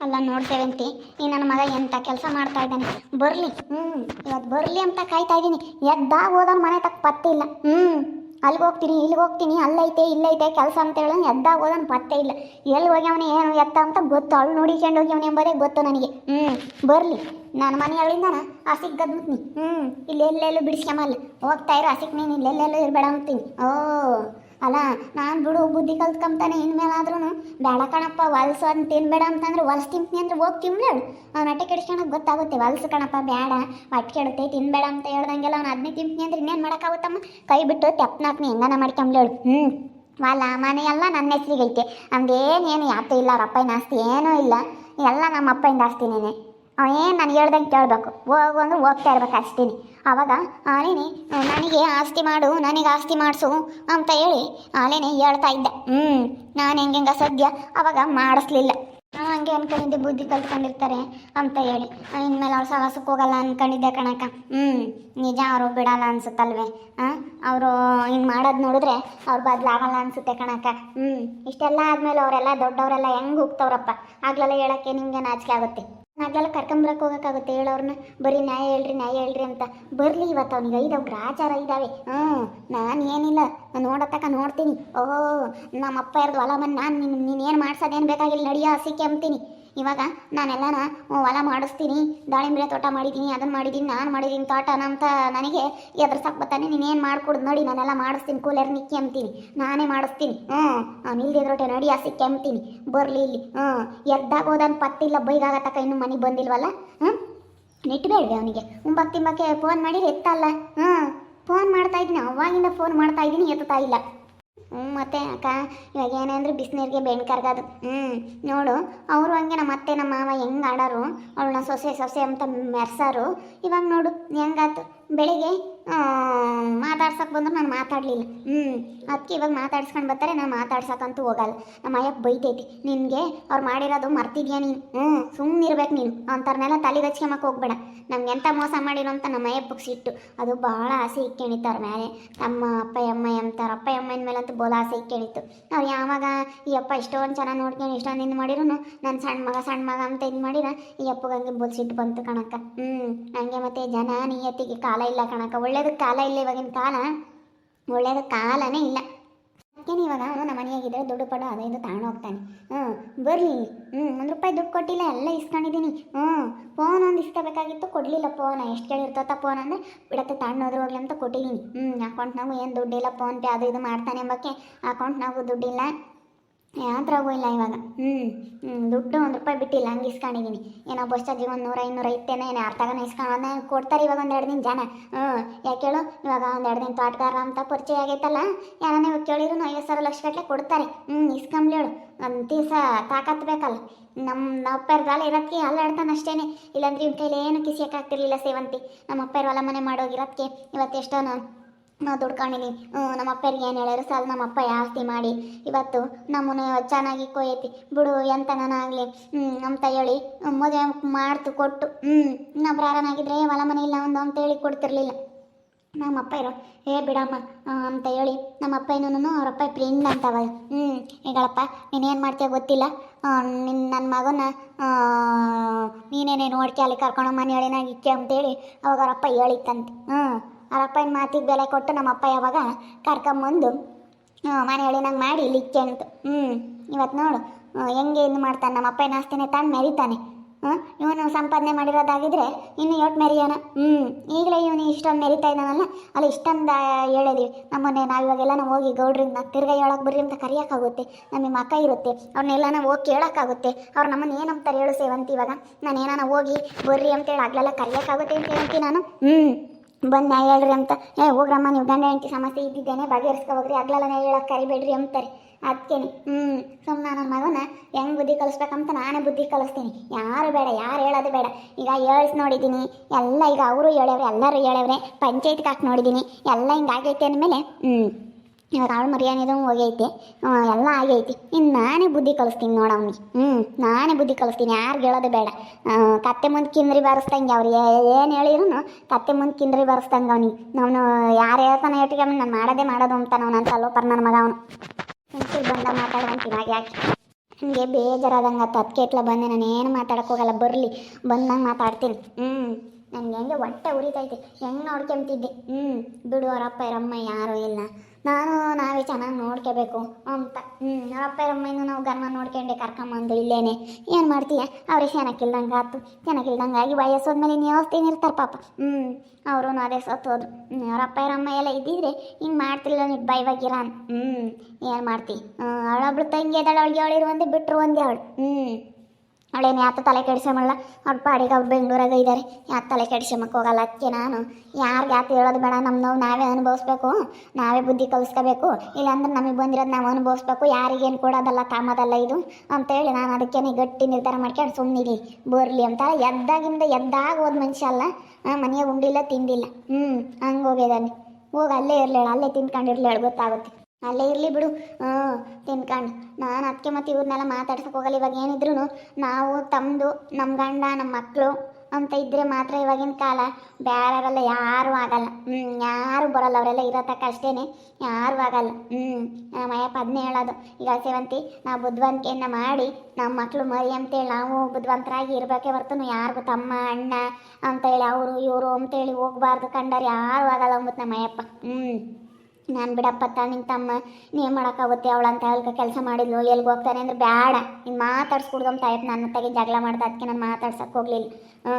ಅಲ್ಲ ನೋಡ್ತೇವಂತಿ ಈ ನನ್ನ ಮಗ ಎಂತ ಕೆಲಸ ಮಾಡ್ತಾ ಇದ್ದಾನೆ? ಬರಲಿ. ಹ್ಞೂ ಇವತ್ತು ಬರಲಿ ಅಂತ ಕಾಯ್ತಾ ಇದ್ದೀನಿ. ಎದ್ದಾ ಹೋದ ಮನೆ ತಕ್ಕ ಪತ್ತೆ ಇಲ್ಲ. ಹ್ಞೂ ಅಲ್ಲಿಗೆ ಹೋಗ್ತೀನಿ ಇಲ್ಲಿಗೆ ಹೋಗ್ತೀನಿ, ಅಲ್ಲೈತೆ, ಇಲ್ಲೈತೆ, ಕೆಲಸ ಅಂತ ಹೇಳಿ ಎದ್ದ ಹೋದನ್ ಪತ್ತೆ ಇಲ್ಲ. ಎಲ್ಲಿ ಹೋಗ್ಯವನೆ, ಏನು ಎತ್ತ ಅಂತ ಗೊತ್ತು. ಅಳು ನೋಡಿಕೊಂಡು ಹೋಗ್ಯವನೆ ಎಂಬುದೇ ಗೊತ್ತು ನನಗೆ. ಹ್ಮ್, ಬರಲಿ. ನಾನು ಮನೆಯೊಳಿಂದನ ಹಸಿಗೆ ಗದ್ಬಿಡ್ತೀನಿ ಹ್ಞೂ ಇಲ್ಲಿ ಎಲ್ಲೆಲ್ಲೂ ಬಿಡಿಸ್ಕೊಂಬಲ್ಲ ಹೋಗ್ತಾ ಇರೋ ಹಸಿಗೆ ನೀನು, ಇಲ್ಲೆಲ್ಲೆಲ್ಲೂ ಇರಬೇಡ ಅಂತೀನಿ. ಓ. ಅಲ್ಲ, ನಾನು ಬಿಡು, ಬುದ್ಧಿ ಕಲ್ತ್ಕೊಂತಾನೆ ಇನ್ಮೇಲಾದ್ರೂ ಬೇಡ ಕಣಪ್ಪ ಹೊಲ್ಸು ಅಂತ ತಿನ್ಬೇಡ ಅಂತಂದ್ರೆ ಹೊಲ್ಸು ತಿಂತೀನಿ ಅಂದ್ರೆ ಹೋಗಿ ತಿನ್ಲೇಳು ಅವ್ನು ಹೊಟ್ಟೆ ಕೆಡಿಸ್ಕೊಳಕ್ಕೆ ಗೊತ್ತಾಗುತ್ತೆ ಹೊಲ್ಸು ಕಣಪ್ಪ, ಬೇಡ, ಹೊಟ್ಟೆ ಕೆಡುತ್ತೆ, ತಿನ್ಬೇಡ ಅಂತ ಹೇಳ್ದಂಗೆಲ್ಲ ಅವ್ನು ಅದನ್ನೇ ತಿಂತೀನಿ ಅಂದ್ರೆ ಇನ್ನೇನು ಮಾಡೋಕ್ಕಾಗುತ್ತಮ್ಮ? ಕೈ ಬಿಟ್ಟು ತೆಪ್ಪನಾಕ್ನಿ ಹೆಂಗನ ಮಾಡ್ಕೊಂಬ್ಲೇಳು ಹ್ಞೂ ವಾಲ, ಮನೆ ಎಲ್ಲ ನನ್ನ ಹೆಸ್ರಿಗೆ ಐತೆ ನಮ್ದೇನೇನು ಯಾತು ಇಲ್ಲ, ಅವ್ರ ಅಪ್ಪನ ಆಸ್ತಿ ಏನೂ ಇಲ್ಲ. ಎಲ್ಲ ನಮ್ಮ ಅಪ್ಪನ ಅವ ಏನು ನಾನು ಹೇಳ್ದಂಗೆ ಕೇಳಬೇಕು? ಹೋಗು ಅಂದ್ರೆ ಹೋಗ್ತಾ ಇರ್ಬೇಕು ಅಷ್ಟೇನೆ. ಅವಾಗ ಆಲೇನೆ ನನಗೆ ಆಸ್ತಿ ಮಾಡು, ನನಗೆ ಆಸ್ತಿ ಮಾಡಿಸು ಅಂತ ಹೇಳಿ ಆಲೇನೆ ಹೇಳ್ತಾ ಇದ್ದೆ. ಹ್ಞೂ ನಾನು ಹೆಂಗೆ ಸದ್ಯ ಅವಾಗ ಮಾಡಿಸ್ಲಿಲ್ಲ. ನಾವು ಹಂಗೆ ಅನ್ಕೊಂಡಿದ್ದೆ, ಬುದ್ಧಿ ಕಲ್ತ್ಕೊಂಡಿರ್ತಾರೆ ಅಂತ ಹೇಳಿ. ಇನ್ಮೇಲೆ ಅವ್ರು ಸವಾಸಕ್ಕೆ ಹೋಗಲ್ಲ ಅನ್ಕೊಂಡಿದ್ದೆ ಕಣಕ್ಕ. ಹ್ಞೂ ನಿಜ ಅವರು ಬಿಡಲ್ಲ ಅನ್ಸುತ್ತಲ್ವೇ? ಹಾಂ ಅವರು ಹಿಂಗೆ ಮಾಡೋದು ನೋಡಿದ್ರೆ ಅವ್ರು ಬದಲಾಗಲ್ಲ ಅನ್ಸುತ್ತೆ ಕಣಕ್ಕ. ಹ್ಞೂ ಇಷ್ಟೆಲ್ಲ ಆದಮೇಲೆ ಅವರೆಲ್ಲ ದೊಡ್ಡವರೆಲ್ಲ ಹೆಂಗೆ ಹೋಗ್ತವ್ರಪ್ಪ? ಆಗಲೆಲ್ಲ ಹೇಳೋಕ್ಕೆ ನಿಮಗೆ ನಾಚಿಕೆ ಆಗುತ್ತೆ. ಆಗ್ಲೆಲ್ಲ ಕರ್ಕೊಂಬರಕ್ಕೆ ಹೋಗೋಕ್ಕಾಗುತ್ತೆ ಹೇಳೋರ್ನ. ಬರೀ ನ್ಯಾಯ ಹೇಳ್ರಿ ನ್ಯಾಯ ಹೇಳ್ರಿ ಅಂತ. ಬರಲಿ ಇವತ್ತು ಅವ್ನಿಗೆ ಐದವು ಗ್ರಾಚಾರ ಇದ್ದಾವೆ ಹ್ಞೂ ನಾನು ಏನಿಲ್ಲ. ನಾನು ನೋಡತಕ್ಕ ನೋಡ್ತೀನಿ. ಓಹೋ ನಮ್ಮ ಅಪ್ಪ ಇರೋದು ಹೊಲ ಬಂದು ನಾನು ನಿನ್ನ ನೀನೇನು ಮಾಡ್ಸೋದೇನು ಬೇಕಾಗಿಲ್ಲ. ನಡಿಯೋ ಹಸಿ ಅಂತೀನಿ ಇವಾಗ ನಾನೆಲ್ಲನ ಹೊಲ ಮಾಡಿಸ್ತೀನಿ ದಾಳಿಂಬೆ ತೋಟ ಮಾಡಿದ್ದೀನಿ ಅದನ್ನು ಮಾಡಿದ್ದೀನಿ ನಾನು ಮಾಡಿದ್ದೀನಿ ತೋಟನ ಅಂತ ನನಗೆ ಎದುರ್ಸಕ್ಕೆ ಬರ್ತಾನೆ, ನೀನೇನು ಮಾಡ್ಕೊಡ್ದು ನೋಡಿ, ನಾನೆಲ್ಲ ಮಾಡಿಸ್ತೀನಿ, ಕೂಲರ್ ನಿಕ್ಕಿ ಅಂತೀನಿ ನಾನೇ ಮಾಡಿಸ್ತೀನಿ, ಹ್ಞೂ ಅವ್ನು ಇಲ್ದಿದ್ರೊಟ್ಟೆ ನಡಿ, ಹಸಿ ಕೆಮ್ತೀನಿ, ಬರಲಿ ಇಲ್ಲಿ, ಹ್ಞೂ ಎದ್ದಾಗ ಹೋದನ್ ಪತ್ತಿಲ್ಲ ಬೈಗಾಗತ್ತಕ್ಕ ಇನ್ನು ಮನೆಗೆ ಬಂದಿಲ್ವಲ್ಲ, ಹ್ಞೂ ನೆಟ್ಬೇಡ್ವೆ ಅವನಿಗೆ, ಉಂಬಕ್ ತಿಂಬಕ್ಕೆ ಫೋನ್ ಮಾಡಿ ಎತ್ತಲ್ಲ, ಹ್ಞೂ ಫೋನ್ ಮಾಡ್ತಾ ಇದ್ದೀನಿ, ಅವಾಗಿಂದ ಫೋನ್ ಮಾಡ್ತಾ ಇದ್ದೀನಿ, ಎತ್ತುತ್ತಾ ಇಲ್ಲ. ಹ್ಞೂ ಮತ್ತೆ ಅಕ್ಕ, ಇವಾಗ ಏನೇ ಅಂದ್ರೆ ಬಿಸಿನೀರಿಗೆ ಬೆಣ್ಣೆ ಕರ್ಗೋದು ಹ್ಞೂ ನೋಡು, ಅವರು ಹಂಗೆ ನಮ್ಮ ಅತ್ತೆ, ನಮ್ಮ ಮಾವ ಹೆಂಗೆ ಆಡೋರು, ಅವಳನ್ನ ಸೊಸೆ ಸೊಸೆ ಅಂತ ಮೆರ್ಸಾರು. ಇವಾಗ ನೋಡು, ಹೆಂಗಾತು? ಬೆಳಿಗ್ಗೆ ಮಾತಾಡ್ಸಕ್ಕೆ ಬಂದ್ರೆ ನಾನು ಮಾತಾಡಲಿಲ್ಲ. ಹ್ಞೂ ಅದಕ್ಕೆ ಇವಾಗ ಮಾತಾಡ್ಸ್ಕೊಂಡು ಬರ್ತಾರೆ, ನಾನು ಮಾತಾಡ್ಸಕ್ಕಂತೂ ಹೋಗಲ್ಲ. ನಮ್ಮ ಅಯ್ಯಪ್ಪ ಬೈತೈತಿ, ನಿನಗೆ ಅವ್ರು ಮಾಡಿರೋದು ಮರ್ತಿದ್ಯಾ ನೀನು? ಹ್ಞೂ ಸುಮ್ಮನೆ ಇರ್ಬೇಕು ನೀನು. ಅಂಥವ್ರನ್ನೆಲ್ಲ ತಲೆಗೆ ಹಚ್ಕೊಂಬಕ್ಕೆ ಹೋಗ್ಬೇಡ. ನಮ್ಗೆ ಎಂಥ ಮೋಸ ಮಾಡಿರೋ ಅಂತ ನಮ್ಮ ಅಯ್ಯಪ್ಪಗೆ ಸಿಟ್ಟು. ಅದು ಭಾಳ ಆಸೆ ಇಕ್ಕೊಂಡಿತ್ತು ಅವ್ರ ಮೇಲೆ ತಮ್ಮ ಅಪ್ಪ, ಅಮ್ಮ ಅಂತಾರೆ ಅಪ್ಪ ಅಮ್ಮನ ಮೇಲಂತೂ ಬೋಲ ಆಸೆ ಇಕ್ಕೊಂಡಿತ್ತು ಅವ್ರು ಯಾವಾಗ ಈ ಅಪ್ಪ ಇಷ್ಟೊಂದು ಚೆನ್ನಾಗಿ ನೋಡ್ಕೊಂಡು ಇಷ್ಟೊಂದು ಇದು ಮಾಡಿರೂ ನನ್ನ ಸಣ್ಣ ಮಗ ಸಣ್ಣ ಮಗ ಅಂತ ಇದು ಮಾಡಿರ, ಈ ಅಪ್ಪಗಂಗೆ ಬೋಲ್ ಸಿಟ್ಟು ಬಂತು ಕಣಕ್ಕ. ಹ್ಞೂ ಹಂಗೆ ಮತ್ತೆ ಜನ ನಿಯತ್ತಿಗೆ ಕಾಲ ಇಲ್ಲ ಕಣಕ್ಕ. ಒಳ್ಳೇದಕ್ಕೆ ಕಾಲ ಇಲ್ಲ ಇವಾಗಿನ ಕಾಲ. ಒಳ್ಳೇದಕ್ಕೆ ಕಾಲನೇ ಇಲ್ಲ. ಏನು ಇವಾಗ? ನಮ್ಮ ಮನೆಯಾಗಿದ್ದರೆ ದುಡ್ಡು ಪಡ ಅದೇ ಇದು ತಗೊಂಡು ಹೋಗ್ತಾನೆ. ಹ್ಞೂ ಬರಲಿ. ಹ್ಞೂ ಒಂದು ರೂಪಾಯಿ ದುಡ್ಡು ಕೊಟ್ಟಿಲ್ಲ, ಎಲ್ಲ ಇಸ್ಕೊಂಡಿದ್ದೀನಿ ಹ್ಞೂ ಫೋನ್ ಒಂದು ಇಸ್ಕೋಬೇಕಾಗಿತ್ತು ಕೊಡಲಿಲ್ಲ ಫೋನ್ ಎಷ್ಟು ಕೇಳಿರ್ತೋತ ಫೋನ್ ಅಂದರೆ, ಬಿಡತ್ತೆ ತಣ್ಣೋದ್ರು ಹೋಗ್ಲಿ ಅಂತ ಕೊಟ್ಟಿದ್ದೀನಿ ಹ್ಞೂ ಅಕೌಂಟ್ನಾಗೂ ಏನು ದುಡ್ಡಿಲ್ಲ ಫೋನ್ ಪೇ ಅದು ಇದು ಮಾಡ್ತಾನೆ ಎಂಬಕ್ಕೆ ಅಕೌಂಟ್ನಾಗೂ ದುಡ್ಡಿಲ್ಲ. ಯಾವ್ದ್ರಾಗೂ ಇಲ್ಲ ಇವಾಗ. ಹ್ಞೂ ಹ್ಞೂ ದುಡ್ಡು ಒಂದು ರೂಪಾಯಿ ಬಿಟ್ಟಿಲ್ಲ ಹಂಗೆ ಇಸ್ಕೊಂಡಿದ್ದೀನಿ ಏನೋ ಬಸ್ ಚಾರ್ಜಿಗೆ ಒಂದು ನೂರ ಇನ್ನೂರ ಐತೇನೋ ಏನೋ ಅರ್ಥಗನ ಇಸ್ಕೊಂಡು ಒಂದೇ ಕೊಡ್ತಾರೆ ಇವಾಗ ಒಂದು ಎರಡು ದಿನ ಜನ. ಹ್ಞೂ ಯಾಕೆ ಹೇಳು ಇವಾಗ ಒಂದು ಎರಡು ದಿನ ತೋಟಗಾರ ಅಂತ ಪರಿಚಯ ಆಗೈತಲ್ಲ ಯಾರನ್ನ ಇವಾಗ ಕೇಳಿದ್ರು ಐವತ್ತು ಸಾವಿರ ಲಕ್ಷ ಗಟ್ಟಲೆ ಕೊಡ್ತಾರೆ. ಹ್ಞೂ ಇಸ್ಕೊಂಬ್ಲಿ ಹೇಳು ಒಂದು ದಿವಸ ತಾಕತ್ತು ಬೇಕಲ್ಲ. ನಮ್ಮ ನಮ್ಮ ಅಪ್ಪರ ಗಾಲ ಇರೋದಕ್ಕೆ ಅಲ್ಲಾಡ್ತಾನೆ ಅಷ್ಟೇನೆ. ಇಲ್ಲಾಂದ್ರೆ ಇವ್ನ ಕೈಲಿ ಏನು ಕಿಸಿಯೋಕ್ಕಾಗ್ತಿರ್ಲಿಲ್ಲ ಸೇವಂತಿ. ನಮ್ಮ ಅಪ್ಪರ ಹೊಲ ಮನೆ ಮಾಡೋಗಿರೋದಕ್ಕೆ ಇವತ್ತು ಎಷ್ಟೋ ನಾನು ನಾವು ಹ್ಞೂ ನಮ್ಮ ಅಪ್ಪರಿಗೆ ಏನು ಹೇಳಿದ್ರು ಸಾಲ ನಮ್ಮ ಅಪ್ಪ ಆಸ್ತಿ ಮಾಡಿ. ಇವತ್ತು ನಮ್ಮನೆ ಚೆನ್ನಾಗಿ ಕೊಯ್ಯತಿ. ಬಿಡು, ಎಂತ ನಾನಾಗಲಿ ಹ್ಞೂ ಅಂತ ಹೇಳಿ ಮದುವೆ ಮಾಡ್ತು, ಕೊಟ್ಟು. ಹ್ಞೂ ಇನ್ನೊಬ್ರು ಪ್ರಾರನಾಗಿದ್ರೆ ಹೊಲ ಮನೆ ಇಲ್ಲ ಒಂದು ಅಂತ ಹೇಳಿ ಕೊಡ್ತಿರ್ಲಿಲ್ಲ. ನಮ್ಮ ಅಪ್ಪ ಇರೋ, ಏ, ಬಿಡಮ್ಮ. ಅಂತ ಹೇಳಿ ನಮ್ಮ ಅಪ್ಪ ಅವರಪ್ಪ ಅವ್ರ ಅಪ್ಪ ಫ್ರೆಂಡ್ ಅಂತವ ಹ್ಞೂ ಈಗಳಪ್ಪ ನೀನೇನು ಮಾಡ್ತೀಯ ಗೊತ್ತಿಲ್ಲ. ನಿನ್ನ ನನ್ನ ಮಗನ ನೀನೇನೇ ನೋಡ್ಕೆ ಅಲ್ಲಿ ಕರ್ಕೊಂಡು ಮನೆ ಹೇಳಿನಾಗ ಇಕ್ಕೆ ಅಂತೇಳಿ ಅವಾಗ ಅವರಪ್ಪ ಅಪ್ಪ ಹೇಳಿತ್ತಂತೆ ಹ್ಞೂ ಅವ್ರ ಅಪ್ಪನ ಮಾತಿಗೆ ಬೆಲೆ ಕೊಟ್ಟು ನಮ್ಮ ಅಪ್ಪ ಯಾವಾಗ ಕರ್ಕೊಂಬಂದು ಮನೆ ಹೇಳಿನಂಗೆ ಮಾಡಿ ಲಿಕ್ಕೆ ಅಂತ. ಹ್ಞೂ ಇವತ್ತು ನೋಡು ಹೆಂಗೆ ಇದು ಮಾಡ್ತಾನೆ ನಮ್ಮ ಅಪ್ಪನ ಆಸ್ತಿನೇ ತಾನು ಮೆರಿತಾನೆ. ಹ್ಞೂ ಇವನು ಸಂಪಾದನೆ ಮಾಡಿರೋದಾಗಿದ್ರೆ ಇನ್ನು ಯೋಟ್ ಮೆರಿಯೋಣ. ಹ್ಞೂ ಈಗಲೇ ಇವನು ಇಷ್ಟೊಂದು ಮೆರಿತಾ ಇದ್ದಾನಲ್ಲ, ಅಲ್ಲಿ ಇಷ್ಟೊಂದು ಹೇಳಿದ್ವಿ. ನಮ್ಮನ್ನೇ ನಾವು ಇವಾಗೆಲ್ಲ ನಾವು ಹೋಗಿ ಗೌಡ್ರಿಂದ, ತಿರ್ಗಾ ಹೇಳಕ್ಕೆ ಬರ್ರಿ ಅಂತ ಕರೆಯೋಕ್ಕಾಗುತ್ತೆ. ನಮಗೆ ಮಕ್ಕ ಇರುತ್ತೆ ಅವ್ರನ್ನೆಲ್ಲ ನಾವು ಹೋಗಿ ಕೇಳೋಕ್ಕಾಗುತ್ತೆ. ಅವ್ರು ನಮ್ಮನ್ನು ಏನಂತಾರೆ ಹೇಳು ಸೇವಂತಿ ಇವಾಗ. ನಾನು ಏನಾನ ಹೋಗಿ ಬರ್ರಿ ಅಂತೇಳಿ ಆಗ್ಲೆಲ್ಲ ಕರೆಯೋಕ್ಕಾಗುತ್ತೆ ಅಂತ ಹೇಳ್ತೀನಿ ನಾನು. ಹ್ಞೂ ಬಂದು ನಾ ಹೇಳ್ರಿ ಅಂತ. ಏ, ಹೋಗ್ರಮ್ಮ, ನೀವು ಗಂಡ ಹೆಂಡತಿ ಸಮಸ್ಯೆ ಇದ್ದಿದ್ದೇನೆ ಹೋಗ್ರಿ. ಅಗ್ಲಲ್ಲ ನ್ಯಾಯ ಹೇಳಕ್ಕೆ ಕರಿಬೇಡ್ರಿ ಅಂತಾರೆ. ಅದಕ್ಕೇನೆ ಹ್ಞೂ ಸುಮ್ಮನೆ ನನ್ನ ಮಗನ ಹೆಂಗೆ ಬುದ್ಧಿ ಕಲಿಸ್ಬೇಕಂತ ನಾನೇ ಬುದ್ಧಿ ಕಲಿಸ್ತೀನಿ. ಯಾರು ಬೇಡ, ಯಾರು ಹೇಳೋದು ಬೇಡ. ಈಗ ಹೇಳ್ಸಿ ನೋಡಿದ್ದೀನಿ. ಎಲ್ಲ ಈಗ ಅವರು ಹೇಳವ್ರೆ, ಎಲ್ಲರೂ ಹೇಳವ್ರೆ. ಪಂಚಾಯತ್ಗೆ ಹಾಕಿ ನೋಡಿದ್ದೀನಿ. ಎಲ್ಲ ಹಿಂಗೆ ಆಗೈತೆ ಅಂದಮೇಲೆ ಹ್ಞೂ ಇವಾಗ ಅವಳು ಮರ್ಯಾನಿದು ಹೋಗೈತೆ. ಎಲ್ಲ ಆಗೈತಿ. ಇನ್ನು ನಾನೇ ಬುದ್ಧಿ ಕಲಿಸ್ತೀನಿ ನೋಡ ಅವ್ನಿಗೆ. ಹ್ಞೂ ನಾನೇ ಬುದ್ಧಿ ಕಲಿಸ್ತೀನಿ. ಯಾರು ಹೇಳೋದು ಬೇಡ. ಕತ್ತೆ ಮುಂದೆ ಕಿಂದ್ರಿ ಬಾರಿಸ್ದಂಗೆ ಅವ್ರು. ಏನು ಹೇಳಿದ್ರು ಕತ್ತೆ ಮುಂದೆ ಕಿಂದ್ರಿ ಬಾರಿಸ್ದಂಗೆ ಅವ್ನಿಗೆ. ನಾನು ಯಾರು ಹೇಳ್ತಾನೆ ಹೇಳ್ತಿಗೆ ನಾನು ಮಾಡೋದೇ ಮಾಡೋದು ಅಂತ ನಾವು ನನ್ನ ಸಲೋಪರ್ ನನ್ನ ಮಗ ಅವನು. ಒಂಚೂರು ಬಂದ ಮಾತಾಡುವಂತ ಇವಾಗ ಯಾಕೆ? ನನಗೆ ಬೇಜಾರಾದಂಗೆ ಆತು. ಅದಕ್ಕೆ ಬಂದೆ. ನಾನು ಏನು ಮಾತಾಡಕ್ಕೆ ಹೋಗಲ್ಲ. ಬರಲಿ. ಬಂದಂಗೆ ಮಾತಾಡ್ತೀನಿ. ಹ್ಞೂ ನನಗೆ ಹೆಂಗೆ ಹೊಟ್ಟೆ ಉರಿತೈತೆ. ಹೆಂಗೆ ನೋಡ್ಕೊಂತಿದ್ದೆ. ಹ್ಞೂ ಬಿಡು ಅವರಪ್ಪ ಇರಮ್ಮ ಯಾರೂ ಇಲ್ಲ. ನಾನು ನಾವೇ ಚೆನ್ನಾಗಿ ನೋಡ್ಕೋಬೇಕು ಅಂತ. ಹ್ಞೂ ಅಪ್ಪ ಅಮ್ಮನೂ ನಾವು ಗರ್ಮ ನೋಡ್ಕೊಂಡೆ ಕರ್ಕೊಂಬಂದು ಇಲ್ಲೇನೆ. ಏನು ಮಾಡ್ತೀಯ? ಅವ್ರಿಗೆ ಚೆನ್ನಾಗಿಲ್ದಂಗೆ ಆಯ್ತು? ಚೆನ್ನಾಗಿಲ್ದಂಗೆ ಆಗಿ ವಯಸ್ಸೋದ್ಮೇಲೆ ನೀವು ಅವಸ್ಥೆ ಇರ್ತಾರೆ ಪಾಪ. ಹ್ಞೂ ಅವರು ಅದೇ ಸತ್ತೋದ್ರು ಹ್ಞೂ ಅಪ್ಪ ಅಮ್ಮ ಎಲ್ಲ ಇದ್ದಿದ್ರೆ ಹಿಂಗೆ ಮಾಡ್ತಿಲ್ಲ ನೀವು ಬೈವಾಗಿರ ಹ್ಞೂ ಏನು ಮಾಡ್ತಿ? ಅವಳೊಬ್ಳು ತಂಗಿ ಎದ್ದಾಳೆ ಅವಳಿಗೆ ಅವಳಿರು ಒಂದೇ ಬಿಟ್ಟರು ಒಂದೇ ಅವಳು. ಹ್ಞೂ ಅವಳೇನು ಯಾತ ತಲೆ ಕೆಡಿಸ್ಕೊಂಬಲ್ಲ ಅವ್ರ ಪಾಡಿಗೆ ಅವ್ರು ಬೆಂಗಳೂರಾಗ ಇದ್ದಾರೆ ಯಾತ ತಲೆ ಕೆಡಿಸ್ಕೊಂಬಕ್ಕೆ ಹೋಗಲ್ಲ ಅದಕ್ಕೆ ನಾನು. ಯಾರಿಗೆ ಯಾತ ಹೇಳೋದು ಬೇಡ ನಮ್ಮ ನೋವು ನಾವೇ ಅನುಭವಿಸ್ಬೇಕು. ನಾವೇ ಬುದ್ಧಿ ಕಲಿಸ್ಕೋಬೇಕು. ಇಲ್ಲಾಂದ್ರೆ ನಮಗೆ ಬಂದಿರೋದು ನಾವು ಅನುಭವಿಸ್ಬೇಕು. ಯಾರಿಗೇನು ಕೊಡೋದಲ್ಲ ತಾಮದಲ್ಲ ಇದು ಅಂತೇಳಿ ನಾನು ಅದಕ್ಕೇನೆ ಗಟ್ಟಿ ನಿರ್ಧಾರ ಮಾಡ್ಕೊಂಡು ಸುಮ್ಮನಿಲಿ ಬರಲಿ ಅಂತ ಎದ್ದಾಗಿಂದ ಎದ್ದಾಗ ಹೋದ ಮನುಷ್ಯ ಅಲ್ಲ. ಮನೆಯಾಗ ಉಂಡಿಲ್ಲ, ತಿಂದಿಲ್ಲ. ಹ್ಞೂ ಹಂಗೆ ಹೋಗಿದ್ದಾನೆ ಹೋಗಿ ಅಲ್ಲೇ ಇರಲಿ ಅಲ್ಲೇ ತಿನ್ಕೊಂಡಿರ್ಲಿ ಗೊತ್ತಾಗುತ್ತೆ. ಅಲ್ಲೇ ಇರಲಿ ಬಿಡು. ಹ್ಞೂ ತಿನ್ಕಂಡು ನಾನು ಅದಕ್ಕೆ ಮತ್ತು ಇವ್ರನ್ನೆಲ್ಲ ಮಾತಾಡ್ಸಕ್ಕೆ ಹೋಗಲ್ಲ. ಇವಾಗ ಏನಿದ್ರು ನಾವು ತಮ್ಮದು ನಮ್ಮ ಗಂಡ ನಮ್ಮ ಮಕ್ಕಳು ಅಂತ ಇದ್ದರೆ ಮಾತ್ರ ಇವಾಗಿನ ಕಾಲ ಬೇರೆಯವರೆಲ್ಲ ಯಾರೂ ಆಗಲ್ಲ. ಹ್ಞೂ ಯಾರೂ ಬರಲ್ಲ. ಅವರೆಲ್ಲ ಇರೋ ತಕ್ಕ ಅಷ್ಟೇ ಯಾರೂ ಆಗಲ್ಲ. ಹ್ಞೂ ನಮ್ಮ ಅಯ್ಯಪ್ಪ ಅದನ್ನೇ ಹೇಳೋದು. ಈಗ ಸೇವಂತಿ, ನಾವು ಬುದ್ಧಿವಂತಿಕೆಯನ್ನು ಮಾಡಿ ನಮ್ಮ ಮಕ್ಕಳು ಮರಿ ಅಂತೇಳಿ ನಾವು ಬುದ್ಧಿವಂತರಾಗಿ ಇರಬೇಕೇ ಹೊರತು ಯಾರಿಗೂ ತಮ್ಮ, ಅಣ್ಣ ಅಂತೇಳಿ, ಅವರು, ಇವರು ಅಂತೇಳಿ ಹೋಗ್ಬಾರ್ದು. ಕಂಡರು ಯಾರೂ ಆಗಲ್ಲ ಅಂದ್ಬಿಟ್ಟು ನಮ್ಮ ಅಯ್ಯಪ್ಪ ಹ್ಞೂ ನಾನು ಬಿಡಪ್ಪ ನಿನ್ನ ತಮ್ಮ ನೀ ಮಾಡೋಕ್ಕಾಗುತ್ತೆ? ಅವಳು ಅಂತ ಹೇಳ್ಕ ಕೆಲಸ ಮಾಡಿದ್ಲು. ಎಲ್ಲಿಗೆ ಹೋಗ್ತಾರೆ ಅಂದ್ರೆ ಬೇಡ ನೀನು ಅಂತ ಆಯ್ತು ನನ್ನ ತೆಗೆ ಜಗಳ ಮಾಡ್ದೆ ಅದಕ್ಕೆ ನಾನು ಮಾತಾಡ್ಸಕ್ಕೆ ಹೋಗ್ಲಿಲ್ಲ. ಹ್ಞೂ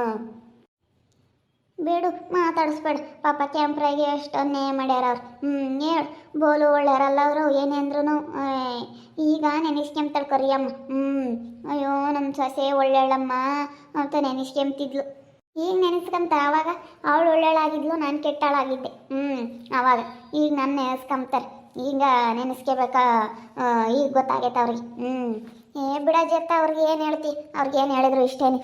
ಬೇಡು, ಮಾತಾಡಿಸ್ಬೇಡ. ಪಾಪ ಕೆಂಪ್ರಾಗಿ ಎಷ್ಟೊಂದು ಮಾಡ್ಯಾರ ಅವ್ರು. ಹ್ಞೂ ಹೇಳು. ಬೋಲು ಒಳ್ಳೆಯರಲ್ಲ ಅವರು, ಏನೇ ಅಂದ್ರೂ ಈಗ ನೆನೆಸ್ಕೆಂಬ್ತಾಳೆ ಕರಿಯಮ್ಮ. ಹ್ಞೂ ಅಯ್ಯೋ ನಮ್ಮ ಸೊಸೆ ಒಳ್ಳೆಯಳಮ್ಮ. ಅಂತ ನೆನೆಸ್ಕೊಂತಿದ್ಲು ಈಗ ನೆನೆಸ್ಕೊಂತ ಆವಾಗ ಅವಳು ಒಳ್ಳೆಯಳಾಗಿದ್ಲು, ನಾನು ಕೆಟ್ಟಳಾಗಿದ್ದೆ. ಹ್ಞೂ ಆವಾಗ ಈಗ ನನ್ನ ನೆನೆಸ್ಕೊಂತಾರೆ ಈಗ ನೆನೆಸ್ಕೋಬೇಕಾ ಈಗ ಗೊತ್ತಾಗೈತೆ ಅವ್ರಿಗೆ. ಹ್ಞೂ ಏ, ಬಿಡ ಜತ್ತ ಅವ್ರಿಗೆ ಏನು ಹೇಳ್ತಿ? ಅವ್ರಿಗೆ ಏನು ಹೇಳಿದ್ರು ಇಷ್ಟೇನೆ.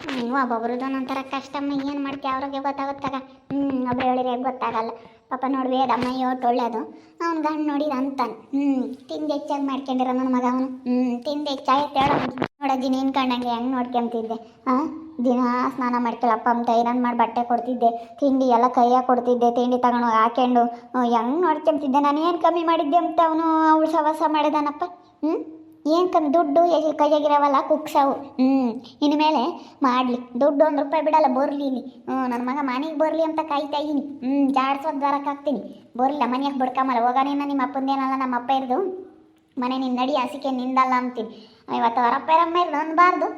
ನೀವು ಒಬ್ಬೊಬ್ರದ್ದು ಒಂಥರ ಕಷ್ಟಮ್ಮ ಏನು ಮಾಡ್ತಿ? ಅವ್ರಿಗೆ ಗೊತ್ತಾಗುತ್ತಾಗ. ಹ್ಞೂ ಒಬ್ರು ಹೇಳಿದ್ರೆ ಗೊತ್ತಾಗಲ್ಲ. ಪಾಪ ನೋಡ್ವಿ ಅದಮ್ಮ ಇವತ್ತು ಒಳ್ಳೇದು. ಅವ್ನ ಗಂಡು ನೋಡಿದ ಅಂತಾನೆ. ಹ್ಞೂ ತಿಂದು ಹೆಚ್ಚಾಗಿ ಮಾಡ್ಕೊಂಡಿರೋ ನನ್ನ ಮಗ ಅವನು. ಹ್ಞೂ ತಿಂದು ಹೆಚ್ಚಾಗಿ ಹೇಳೋ ನೋಡಜ್ಜಿ ನೀನು ಕಾಣಂಗೆ ಹೆಂಗೆ ನೋಡ್ಕೊಂತಿದ್ದೆ? ಹಾಂ ದಿನ ಸ್ನಾನ ಮಾಡ್ಕೊಳ್ಳಪ್ಪ ಅಮ್ಮ ಐರನ್ ಮಾಡಿ ಬಟ್ಟೆ ಕೊಡ್ತಿದ್ದೆ, ತಿಂಡಿ ಎಲ್ಲ ಕೈಯಾಗ ಕೊಡ್ತಿದ್ದೆ, ತಿಂಡಿ ತಗೊಂಡು ಹಾಕೊಂಡು ಹೆಂಗೆ ನೋಡ್ಕೊಂತಿದ್ದೆ? ನಾನು ಏನು ಕಮ್ಮಿ ಮಾಡಿದ್ದೆ ಅಂತ ಅವನು ಅವಳು ಸವಾಸ ಮಾಡಿದಾನಪ್ಪ? ಹ್ಞೂ ಏನು ಕಮ್ಮಿ? ದುಡ್ಡು ಕೈಯಾಗಿರವಲ್ಲ, ಕುಕ್ಸವು. ಹ್ಞೂ ಇನ್ಮೇಲೆ ಮಾಡಲಿ. ದುಡ್ಡು ಒಂದು ರೂಪಾಯಿ ಬಿಡಲ್ಲ, ಬರಲಿ ಇಲ್ಲಿ. ಹ್ಞೂ ನನ್ನ ಮಗ ಮನೆಗೆ ಬರಲಿ ಅಂತ ಕಾಯ್ತಾ ಇದ್ದೀನಿ ಹ್ಞೂ ಜಾಡ್ಸೋದು ದ್ವಾರಕ್ಕೆ ಹಾಕ್ತೀನಿ. ಬರಲಿಲ್ಲ, ಮನೆಯಾಗ ಬಡ್ಕಮಲ್ಲ ಹೋಗಾನೇನ ನಿಮ್ಮ ಅಪ್ಪಂದೇನಲ್ಲ ನಮ್ಮ ಅಪ್ಪ ಇರ್ದು. ಮನೆ ನಿನ್ನ ನಡಿ ಹಸಿಕೆ ನಿಂದಲ್ಲ ಅಂತೀನಿ. ಇವತ್ತು ಅವರಪ್ಪ ಮೇಲೆ ಇರ್ದು ಅನ್ಬಾರ್ದು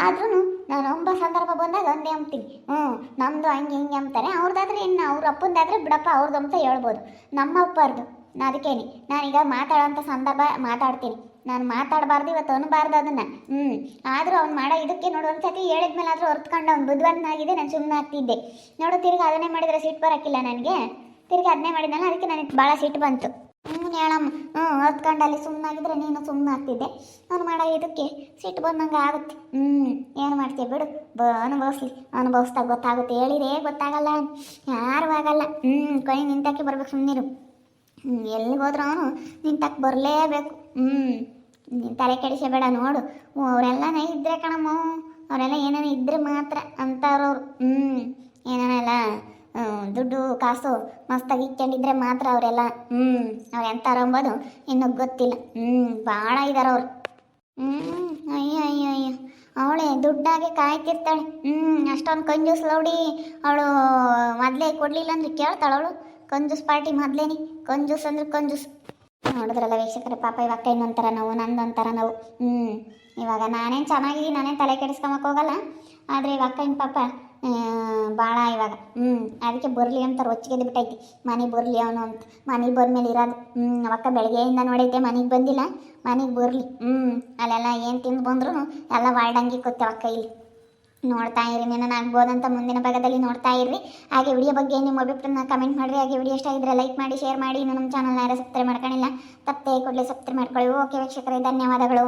ಆದ್ರೂ ನಾನು ಒಂಬ ಸಂದರ್ಭ ಬಂದಾಗ ಒಂದೇ ಅಂಬ್ತೀನಿ. ಹ್ಞೂ ನಮ್ಮದು ಹಂಗೆ ಹಿಂಗೆ ಅಂತಾರೆ. ಅವ್ರದ್ದಾದ್ರೆ ಇನ್ನು ಅವ್ರ ಅಪ್ಪಂದಾದ್ರೆ ಬಿಡಪ್ಪ ಅವ್ರದ್ದು ಅಂತ ಹೇಳ್ಬೋದು. ನಮ್ಮ ಅಪ್ಪರ್ದು ನಾ ಅದಕ್ಕೇನೆ ನಾನೀಗ ಮಾತಾಡೋಂಥ ಸಂದರ್ಭ ಮಾತಾಡ್ತೀನಿ. ನಾನು ಮಾತಾಡಬಾರ್ದು, ಇವತ್ತು ಅನ್ಬಾರ್ದು ಅದನ್ನು. ಹ್ಞೂ ಆದರೂ ಅವ್ನು ಮಾಡೋ ಇದಕ್ಕೆ ನೋಡು ಒಂದು ಸತಿ ಹೇಳಿದ್ಮೇಲೆ ಆದರೂ ಹೊರ್ತ್ಕೊಂಡು ಅವ್ನು ಬುದ್ಧಿವಂತನಾಗಿದೆ, ನಾನು ಸುಮ್ಮನೆ ಆಗ್ತಿದ್ದೆ. ನೋಡು, ತಿರ್ಗಿ ಅದನ್ನೇ ಮಾಡಿದರೆ ಸಿಟ್ಟು ಬರೋಕ್ಕಿಲ್ಲ ನನಗೆ. ತಿರ್ಗಿ ಅದನ್ನೇ ಮಾಡಿದ್ನಲ್ಲ, ಅದಕ್ಕೆ ನನಗೆ ಭಾಳ ಸಿಟ್ಟು ಬಂತು. ಹ್ಞೂ ಹೇಳಮ್ಮ ಹ್ಞೂ ಹೊತ್ಕೊಂಡು ಅಲ್ಲಿ ಸುಮ್ಮನಾಗಿದ್ರೆ ನೀನು ಸುಮ್ಮನೆ ಆಗ್ತಿದ್ದೆ ಅವ್ನು ಮಾಡೋ ಇದಕ್ಕೆ ಸಿಟ್ಟು ಬಂದಂಗೆ ಆಗುತ್ತೆ. ಹ್ಞೂ ಏನು ಮಾಡ್ತೀಯ ಬಿಡು. ಬ, ಅನುಭವಿಸ್ಲಿ. ಅನುಭವಿಸ್ದಾಗ ಗೊತ್ತಾಗುತ್ತೆ. ಹೇಳಿರೇ ಗೊತ್ತಾಗಲ್ಲ. ಯಾರು ಆಗಲ್ಲ. ಹ್ಞೂ ಕೈ ನಿಂತಕ್ಕೆ ಬರ್ಬೇಕು ಸುಮ್ಮನಿರು ಎಲ್ಲಿಗೆ ಹೋದ್ರೂ ಅವನು ನಿಂತಕ್ಕೆ ಬರಲೇಬೇಕು. ಹ್ಞೂ ತಲೆ ಕೆಡಿಸಬೇಡ ನೋಡು. ಅವರೆಲ್ಲನೇ ಇದ್ದರೆ ಕಣಮ್ಮ. ಅವರೆಲ್ಲ ಏನೇನೋ ಇದ್ರೆ ಮಾತ್ರ ಅಂತಾರವ್ರು. ಹ್ಞೂ ಏನೇನೆಲ್ಲ ದುಡ್ಡು, ಕಾಸು ಮಸ್ತಾಗಿ ಇಟ್ಕೊಂಡಿದ್ರೆ ಮಾತ್ರ ಅವರೆಲ್ಲ ಹ್ಞೂ ಅವ್ರು ಎಂತಾರ ಅಂಬೋದು. ಇನ್ನೂ ಗೊತ್ತಿಲ್ಲ. ಹ್ಞೂ ಭಾಳ ಇದ್ದಾರೆ ಅವ್ರು. ಹ್ಞೂ ಅಯ್ಯೋ ಅಯ್ಯೋ ಅಯ್ಯೋ. ಅವಳೆ ದುಡ್ಡಾಗೆ ಕಾಯ್ತಿರ್ತಾಳೆ. ಹ್ಞೂ ಅಷ್ಟೊಂದು ಕಂಜೂಸ್ ಲೌಡಿ ಅವಳು ಮೊದಲೇ ಕೊಡಲಿಲ್ಲ ಅಂದ್ರೆ ಕೇಳ್ತಾಳೆ ಅವಳು. ಕಂಜೂಸ್ ಪಾರ್ಟಿ ಮೊದಲೇನಿ. ಕಂಜೂಸ್ ಅಂದ್ರೆ ಕಂಜೂಸ್. ನೋಡಿದ್ರಲ್ಲ ವೀಕ್ಷಕರ, ಪಾಪ ಇವಾಗ ಇನ್ನೊಂಥರ ನೋವು, ನಂದೊಂಥರ ನೋವು. ಹ್ಞೂ ಇವಾಗ ನಾನೇನು ಚೆನ್ನಾಗಿದ್ದೀನಿ, ನಾನೇನು ತಲೆ ಕೆಡಿಸ್ಕೊಂಬಕ್ಕೆ ಹೋಗಲ್ಲ. ಆದರೆ ಇವಾಗ ಪಾಪ ಭಾಳ ಇವಾಗ. ಹ್ಞೂ ಅದಕ್ಕೆ ಬರಲಿ ಅಂತ ರೊಚ್ಚಿಗೆದ್ದು ಬಿಟ್ಟೈತಿ ಮನೆಗೆ ಬರಲಿ ಅವನು ಅಂತ. ಮನೆಗೆ ಬಂದಮೇಲೆ ಇರೋದು. ಹ್ಞೂ ಅವಕ್ಕ ಬೆಳಗ್ಗೆಯಿಂದ ನೋಡೈತೆ, ಮನೆಗೆ ಬಂದಿಲ್ಲ. ಮನೆಗೆ ಬರಲಿ. ಹ್ಞೂ ಅಲ್ಲೆಲ್ಲ ಏನು ತಿಂದು ಬಂದ್ರು ಎಲ್ಲ ವಾಲ್ಡಂಗಿ ಕೂತೇವಕ್ಕ ಇಲ್ಲಿ. ನೋಡ್ತಾ ಇರಿ ನಾನು ಆಗ್ಬೋದಂತ ಮುಂದಿನ ಭಾಗದಲ್ಲಿ ನೋಡ್ತಾ ಇರ್ರಿ. ಹಾಗೆ ವಿಡಿಯೋ ಬಗ್ಗೆ ನಿಮ್ಮ ಅಭಿಪ್ರಾಯನ ಕಮೆಂಟ್ ಮಾಡಿರಿ. ಹಾಗೆ ವಿಡಿಯೋ ಇಷ್ಟ ಆಗಿದ್ರೆ ಲೈಕ್ ಮಾಡಿ ಶೇರ್ ಮಾಡಿ. ಇನ್ನು ನಮ್ಮ ಚಾನಲ್ನ ಯಾರು ಸಬ್ಸ್ಕ್ರೈಬ್ ಮಾಡ್ಕೊಂಡಿಲ್ಲ, ತಪ್ಪೇ ಕೂಡಲೇ ಸಬ್ಸ್ಕ್ರೈಬ್ ಮಾಡ್ಕೊಳ್ಳಿ. ಓಕೆ ವೀಕ್ಷಕರೇ, ಧನ್ಯವಾದಗಳು.